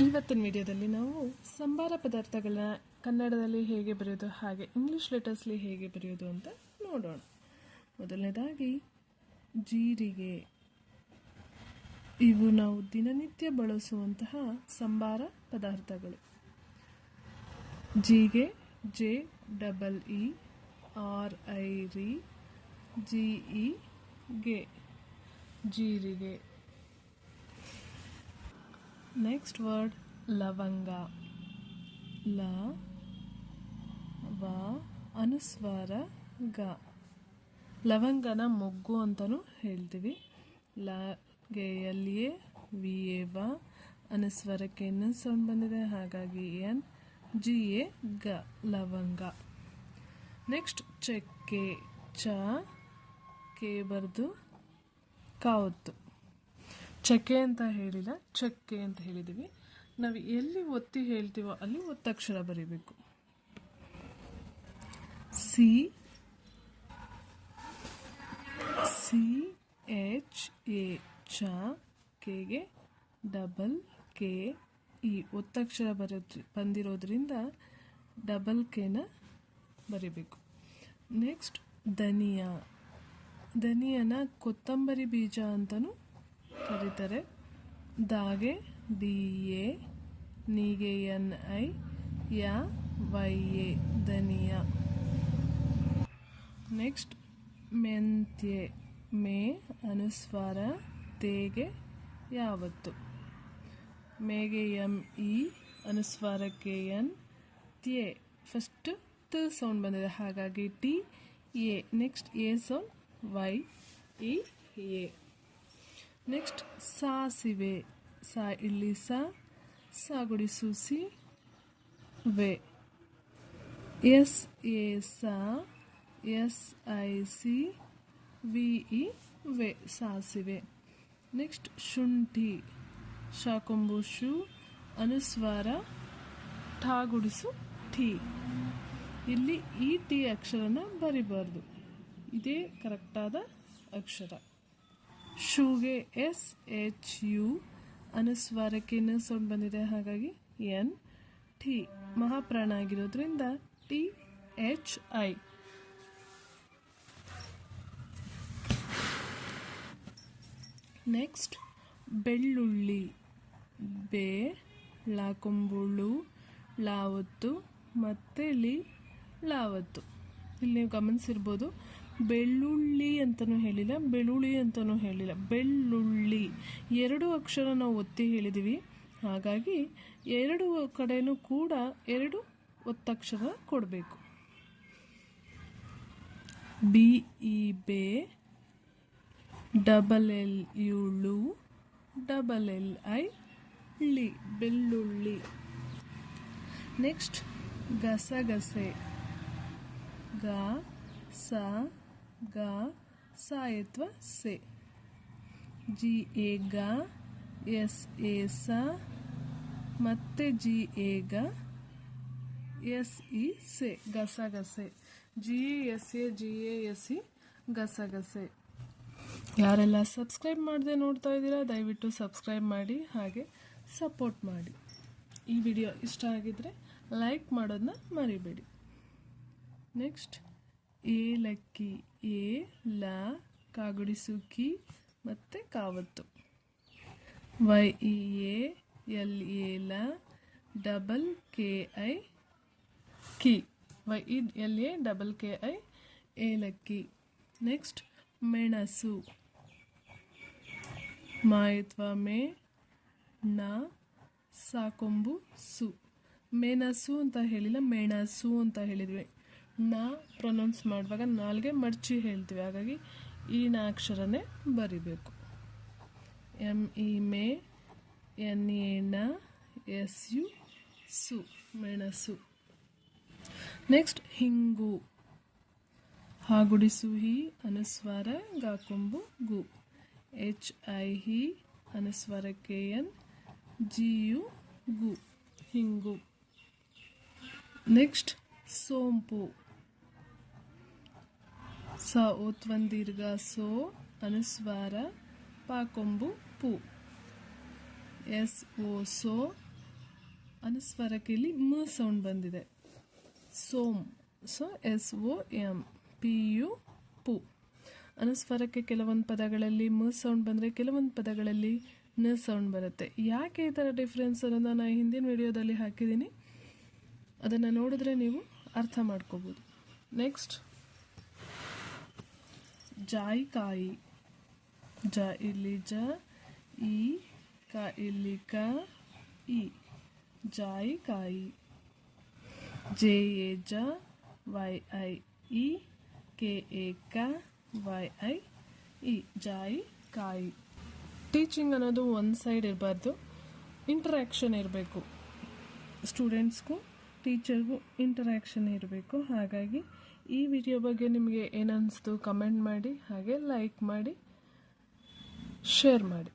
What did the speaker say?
ಇವತ್ತಿನ ವಿಡಿಯೋದಲ್ಲಿ ನಾವು ಸಂಬಾರ ಪದಾರ್ಥಗಳನ್ನ ಕನ್ನಡದಲ್ಲಿ ಹೇಗೆ ಬರೆಯೋದು ಹಾಗೆ ಇಂಗ್ಲಿಷ್ ಲೆಟರ್ಸ್ಲಿ ಹೇಗೆ ಬರೆಯೋದು ಅಂತ ನೋಡೋಣ. ಮೊದಲನೇದಾಗಿ, ಜೀರಿಗೆ. ಇವು ನಾವು ದಿನನಿತ್ಯ ಬಳಸುವಂತಹ ಸಂಬಾರ ಪದಾರ್ಥಗಳು. ಜೀಗೆ, J, double E, R, I, ರಿ, ಜಿ, ಇ, ಗೆ. ಜೀರಿಗೆ. ನೆಕ್ಸ್ಟ್ ವರ್ಡ್ ಲವಂಗ ಲ ವ ಅನುಸ್ವಾರ ಗ ಲವಂಗನ ಮೊಗ್ಗು ಅಂತಲೂ ಹೇಳ್ತೀವಿ. ಲ, ಗೆ, ಎಲ್ಲಿಯೇ, ವಿ, ಎ, ವ. ಅನುಸ್ವರಕ್ಕೆ ಎನ್ ಸೌಂಡ್ ಬಂದಿದೆ? ಹಾಗಾಗಿ ಎನ್, ಜಿ, ಎ, ಗ, ಲವಂಗ. ನೆಕ್ಸ್ಟ್ ಚಕ್ಕೆ, ಚ, ಕೆ ಬರೆದು, ಕಾವತ್ತು. ಚಕ್ಕೆ ಅಂತ ಹೇಳಿಲ್ಲ, ಚಕ್ಕೆ ಅಂತ ಹೇಳಿದ್ದೀವಿ ನಾವು ಎಲ್ಲಿ ಒತ್ತಿ ಹೇಳ್ತೀವೋ ಅಲ್ಲಿ ಒತ್ತಕ್ಷರ ಬರೀಬೇಕು. ಸಿ ಸಿ, ಎಚ್, ಎ, ಚ ಕೆಗೆ ಡಬಲ್ ಕೆ ಈ ಒತ್ತಕ್ಷರ ಬರೋದ್ರ, ಬಂದಿರೋದ್ರಿಂದ ಡಬಲ್ ಕೆನ ಬರೀಬೇಕು. ನೆಕ್ಸ್ಟ್ ಧನಿಯಾ. ಧನಿಯನ ಕೊತ್ತಂಬರಿ ಬೀಜ ಅಂತಲೂ ಕರೀತಾರೆ. ದಾಗೆ ಡಿ ಎ ನೀಗೆ ಎನ್ ಐ ಯಾ ವೈ ಎ ಧನಿಯಾ ನೆಕ್ಸ್ಟ್, ಮೆಂತ್ಯೆ ಮೇ ಅನುಸ್ವಾರ ತೇಗೆ ಯಾವತ್ತು. ಮೇಗೆ ಎಂ ಇ ಅನುಸ್ವಾರಕ್ಕೆ ಎನ್ ತ್ಯೆ. ಫಸ್ಟ್ ತ ಸೌಂಡ್ ಬಂದಿದೆ, ಹಾಗಾಗಿ T A. Next A sound Y E A. Next ಸಾಸಿವೆ ಸಾ ಇಲ್ಲಿ ಸಾ ಸಾಗುಡಿಸು ಸಿ ವೆ. ಎಸ್ ಎ ಸಾ, ಎಸ್ ಐ ಸಿ, ವಿ ಇ, ವೆ. ಸಾಸಿವೆ ನೆಕ್ಸ್ಟ್ ಶುಂಠಿ. ಶಾಕೊಂಬು ಶು, ಅನುಸ್ವಾರ ಠಾಗುಡಿಸು ಠೀ. ಇಲ್ಲಿ ಈ ಟಿ ಅಕ್ಷರನ ಬರಿಬಾರ್ದು. ಇದೇ ಕರೆಕ್ಟಾದ ಅಕ್ಷರ. ಶೂಗೆ ಎಸ್ ಎಚ್ ಯು ಅನುಸ್ವಾರಕ್ಕೆ ನ ಸೌಂಡ್ ಬಂದಿದೆ ಹಾಗಾಗಿ ಎನ್ ಟಿ ಮಹಾಪ್ರಾಣ ಆಗಿರೋದ್ರಿಂದ ಟಿ ಎಚ್ ಐ. ನೆಕ್ಸ್ಟ್ ಬೆಳ್ಳುಳ್ಳಿ, ಬೇ, ಲಾಕೊಂಬುಳು, ಲಾವತ್ತು ಮತ್ತೆ ಲಿ ಲಾವತ್ತು. ಇಲ್ಲಿ ನೀವು ಗಮನಿಸಿರ್ಬೋದು. ಬೆಳ್ಳುಳ್ಳಿ ಅಂತಲೂ ಹೇಳಿಲ್ಲ, ಬೆಳ್ಳುಳ್ಳಿ ಅಂತಲೂ ಹೇಳಿಲ್ಲ. ಬೆಳ್ಳುಳ್ಳಿ. ಎರಡು ಅಕ್ಷರ ನಾವು ಒತ್ತಿ ಹೇಳಿದ್ದೀವಿ ಹಾಗಾಗಿ ಎರಡು ಕಡೆಯೂ ಕೂಡ ಎರಡು ಒತ್ತಕ್ಷರ ಕೊಡಬೇಕು. ಬಿ, ಇ, ಬೆ, ಡಬಲ್ ಎಲ್ ಯುಳು ಡಬಲ್ ಎಲ್, ಐ, ಳಿ, ಬೆಳ್ಳುಳ್ಳಿ. ನೆಕ್ಸ್ಟ್ ಗಸಗಸೆ. ಗ, ಸ ಗ ಸಾಯತ್ವ ಸೆ. ಜಿ ಎ ಗ, ಎಸ್ ಎ ಸ, ಮತ್ತೆ ಜಿ ಎ ಗ, ಎಸ್ ಇ ಸೆ. ಗಸಗಸೆ G S A, G A S E ಗಸಗಸೆ ಯಾರೆಲ್ಲ ಸಬ್ಸ್ಕ್ರೈಬ್ ಮಾಡದೆ ನೋಡ್ತಾ ಇದ್ದೀರಾ, ದಯವಿಟ್ಟು ಸಬ್ಸ್ಕ್ರೈಬ್ ಮಾಡಿ, ಹಾಗೆ ಸಪೋರ್ಟ್ ಮಾಡಿ. ಈ ವಿಡಿಯೋ ಇಷ್ಟ ಆಗಿದ್ರೆ ಲೈಕ್ ಮಾಡೋದನ್ನ ಮರಿಬೇಡಿ. ನೆಕ್ಸ್ಟ್, ಏಲಕ್ಕಿ. ಎ, ಲ ಕಾಗುಡಿಸು ಕಿ ಮತ್ತು ಕಾವತ್ತು. Y, E, A, L, A, ಲ, double, K, I, Ki. Y, E, L, A, double, K, I ಏಲಕ್ಕಿ ನೆಕ್ಸ್ಟ್, ಮೆಣಸು. ಮಾಯಿತ್ವ, ಮೇ, ನ, ಸಾಕೊಂಬು, ಸು. ಮೆಣಸು ಅಂತ ಹೇಳಿಲ್ಲ, ಮೆಣಸು ಅಂತ ಹೇಳಿದ್ವಿ. ನ ಪ್ರೊನೌನ್ಸ್ ಮಾಡುವಾಗ ನಾಲ್ಗೆ ಮರ್ಚಿ ಹೇಳ್ತೀವಿ. ಹಾಗಾಗಿ ಈ ನ ಅಕ್ಷರನೇ ಬರಿಬೇಕು. ಎಂ ಇ, ಮೇ, ಎನ್, ಎ, ನ, ಎಸ್, ಯು, ಸು, ಮೆಣಸು. ನೆಕ್ಸ್ಟ್ ಹಿಂಗು. ಹಾಗುಡಿಸು ಹಿ, ಅನುಸ್ವಾರ ಗಾಕೊಂಬು ಗು. ಎಚ್, ಐ, ಹಿ, ಅನುಸ್ವಾರ, ಕೆ, ಎನ್, ಜಿ, ಯು, ಗು. ಹಿಂಗು. ನೆಕ್ಸ್ಟ್ ಸೋಂಪು. ಸ ಓತ್ವಂದೀರ್ಘ ಸೋ ಅನುಸ್ವಾರ ಪಾಕೊಂಬು ಪು. ಎಸ್, ಓ, ಸೋ ಅನುಸ್ವಾರಕ್ಕೆ ಇಲ್ಲಿ ಮ ಸೌಂಡ್ ಬಂದಿದೆ. ಸೋಮ್, so, S O M P, U, ಪು. ಅನುಸ್ವಾರಕ್ಕೆ ಕೆಲವೊಂದು ಪದಗಳಲ್ಲಿ ಮ ಸೌಂಡ್ ಬಂದರೆ ಕೆಲವೊಂದು ಪದಗಳಲ್ಲಿ ನ ಸೌಂಡ್ ಬರುತ್ತೆ. ಯಾಕೆ ಈ ಥರ ಡಿಫ್ರೆನ್ಸ್ ಅನ್ನೋದು ನಾನು ಹಿಂದಿನ ವಿಡಿಯೋದಲ್ಲಿ ಹಾಕಿದ್ದೀನಿ? ಅದನ್ನು ನೋಡಿದ್ರೆ ನೀವು ಅರ್ಥ ಮಾಡ್ಕೋಬೋದು. ನೆಕ್ಸ್ಟ್ ಜಾಯಿಕಾಯಿ. ಜ ಇಲ್ಲಿ ಜ ಈ ಕ ಇಲ್ಲಿ ಕ ಈ. ಜಾಯಿಕಾಯಿ. ಜೆ ಎ ಜ Y I E K A ಕ ವೈ ಐ ಇ ಜಾಯಿ ಕಾಯಿ ಟೀಚಿಂಗ್ ಅನ್ನೋದು ಒಂದು ಸೈಡ್ ಇರಬಾರ್ದು. ಇಂಟ್ರ್ಯಾಕ್ಷನ್ ಇರಬೇಕು. ಸ್ಟೂಡೆಂಟ್ಸ್ಗೂ, ಟೀಚರ್ಗೂ ಇಂಟರ್ಯಾಕ್ಷನ್ ಇರಬೇಕು. ಹಾಗಾಗಿ ಈ ವಿಡಿಯೋ ಬಗ್ಗೆ ನಿಮಗೆ ಏನನ್ನಿಸ್ತು ಕಮೆಂಟ್ ಮಾಡಿ ಹಾಗೆ ಲೈಕ್ ಮಾಡಿ ಶೇರ್ ಮಾಡಿ.